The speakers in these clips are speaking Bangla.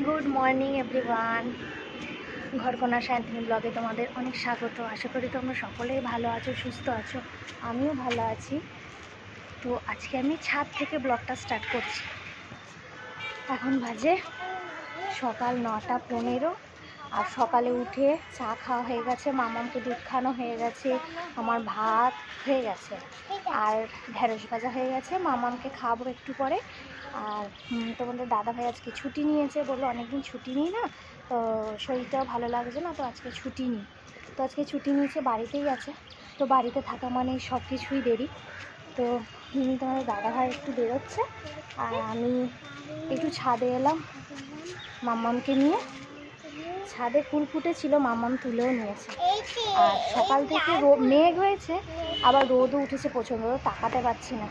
গুড মর্নিং এভরিওয়ান ঘরকোনা শান্তিনী ব্লগে তোমাদের অনেক স্বাগত। আশা করি তোমরা সকলেই ভালো আছো, সুস্থ আছো। আমিও ভালো আছি। তো আজকে আমি ছাদ থেকে ব্লগটা স্টার্ট করছি। এখন বাজে সকাল নটা পনেরো। আর সকালে উঠে চা খাওয়া হয়ে গেছে, মামামকে দুধ খাওয়ানো হয়ে গেছে, আমার ভাত হয়ে গেছে। আর ঢেঁড়স ভাজা হয়ে গেছে, মামামকে খাওয়াবো একটু পরে। আর তোমাদের দাদা ভাই আজকে ছুটি নিয়েছে বলল অনেকদিন ছুটি নিই না, তো শরীরটাও ভালো লাগছে না, তো আজকে ছুটি নিই। তো আজকে ছুটি নিয়েছে, বাড়িতেই আছে। তো বাড়িতে থাকা মানে সব কিছুই দেরি। তো তোমাদের দাদা ভাই একটু বেরোচ্ছে, আর আমি একটু ছাদে এলাম মাম্মামকে নিয়ে। ছাদে ফুল ফুটেছিল মাম্মাম তুলেও নিয়েছে। আর সকাল থেকে মেঘ হয়েছে আবার রোদও উঠেছে প্রচণ্ড রোদ তাকাতে পারছি না।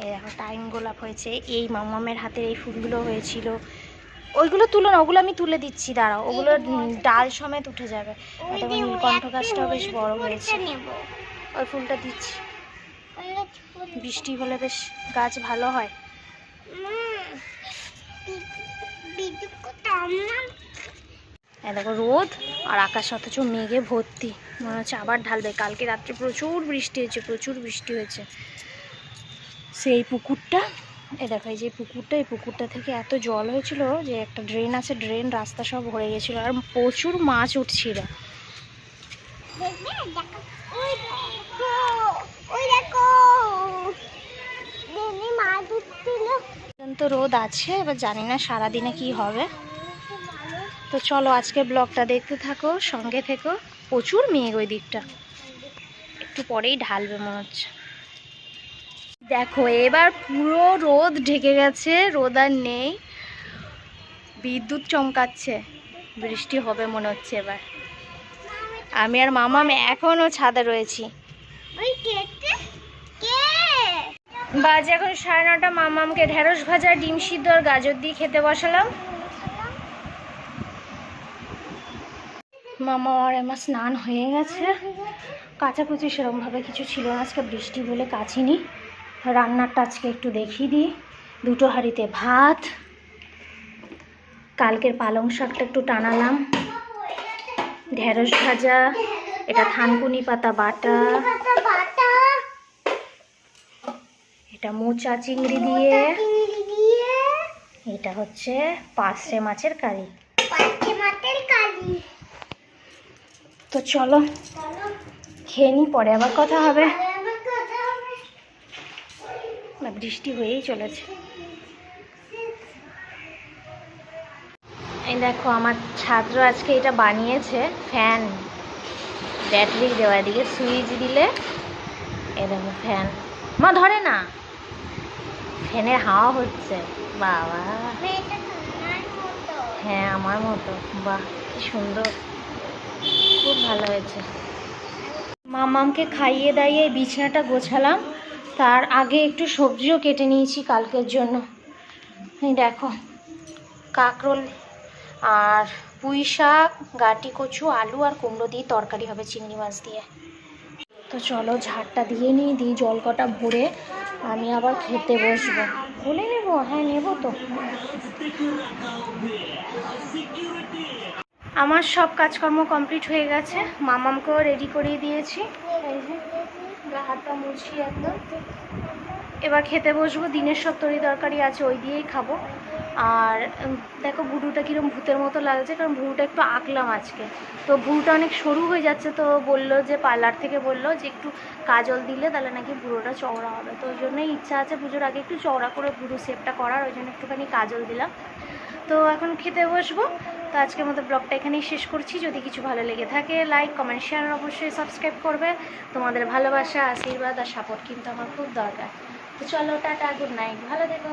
দেখো টাইম গোলাপ হয়েছে। এই মামামের হাতের এই ফুলগুলো হয়েছিল। ওইগুলো তুলো না ওগুলো আমি তুলে দিচ্ছি দাঁড়াও। ওগুলো ডাল সমেত উঠে যাবে। নীলকণ্ঠ গাছটাও বেশ বড় হয়েছে। ওই ফুলটা দিচ্ছি। বৃষ্টি হলে বেশ গাছ ভালো হয়। এই দেখো রোদ আর আকাশ অথচ মেঘে ভর্তি মনে হচ্ছে আবার ঢালবে কালকে রাত্রে প্রচুর বৃষ্টি হয়েছে প্রচুর বৃষ্টি হয়েছে সেই পুকুরটা এ দেখো এই যে পুকুরটা এই পুকুরটা থেকে এত জল হয়েছিল যে একটা ড্রেন আছে ড্রেন রাস্তা সব ভরে গেছিল আর প্রচুর মাছ উঠছিল তো রোদ আছে এবার জানি না সারাদিনে কি হবে তো চলো আজকে ব্লগটা দেখতে থাকো, সঙ্গে থেকো। প্রচুর মেঘ ওই দিকটা। একটু পরেই ঢালবে মনে হচ্ছে। দেখো, এবার পুরো রোদ ঢেকে গেছে, রোদ আর নেই। বিদ্যুৎ চমকাচ্ছে, বৃষ্টি হবে মনে হচ্ছে এবার। আমি আর মামাম এখনও ছাদে রয়েছি। বাজে এখন সাড়ে নটা, মামামকে ঢেঁড়স ভাজা, ডিম সিদ্ধ আর গাজর দিয়ে খেতে বসালাম। মামা আর আমার স্নান হয়ে গেছে। কাচাকুচি সেরকমভাবে কিছু ছিল না, আজকে বৃষ্টি বলে কাচিনি। রান্নারটা আজকে একটু দেখিয়ে দিই। দুটো হাঁড়িতে ভাত, কালকের পালং শাকটা একটু টানালাম। ঢেঁড়স ভাজা, এটা থানকুনি পাতা বাটা, এটা মোচা চিংড়ি দিয়ে, এটা হচ্ছে পার্শে মাছের কারি। তো চলো, খেয়ে নিই, পরে আবার কথা হবে। না, বৃষ্টি হয়েই চলেছে। এই দেখো, আমার ছাত্র আজকে এটা বানিয়েছে, ফ্যান। ব্যাটারি দেওয়া এদিকে সুইচ দিলে, এ দেখো ফ্যান। মা, ধরে না। ফ্যানের হাওয়া হচ্ছে। বাবা। হ্যাঁ আমার মতো। বাহ, কি সুন্দর। খুব ভালো হয়েছে। মামামকে খাইয়ে দাইয়ে বিছানাটা গোছালাম। তার আগে একটু সবজিও কেটে নিয়েছি কালকের জন্য। দেখো, কাঁকরোল আর পুঁই শাক, গাটি কচু, আলু আর কুমড়ো দিয়ে তরকারি হবে চিংড়ি মাছ দিয়ে। তো চলো ঝাড়টা দিয়ে নিই দিই জল কটা ভরে আমি আবার খেতে বসবো। বলে নেব হ্যাঁ নেব তো। আমার সব কাজকর্ম কমপ্লিট হয়ে গেছে। মামামকেও রেডি করিয়ে দিয়েছি। এই যে গা হাতটা মুছি একদম। এবার খেতে বসবো দিনের সব তরি তরকারি আছে ওই দিয়েই খাব। আর দেখো ভুরুটা কীরকম ভূতের মতো লাগছে কারণ ভুরুটা একটু আঁকলাম আজকে। তো ভুরুটা অনেক সরু হয়ে যাচ্ছে তো বলল যে পার্লার থেকে বলল যে একটু কাজল দিলে তাহলে নাকি ভুরুটা চওড়া হবে। তো ওই জন্যই ইচ্ছা আছে পুজোর আগে একটু চওড়া করে ভুরু শেপটা করার ওই জন্য একটুখানি কাজল দিলাম। তো এখন খেতে বসবো। তো আজকের মতো ব্লগটা এখানেই শেষ করছি। যদি কিছু ভালো লেগে থাকে লাইক কমেন্ট শেয়ার অবশ্যই সাবস্ক্রাইব করবে। তোমাদের ভালোবাসা, আশীর্বাদ আর সাপোর্ট কিন্তু আমার খুব দরকার। তো চলো, টাটা গুড নাইট ভালো থেকো।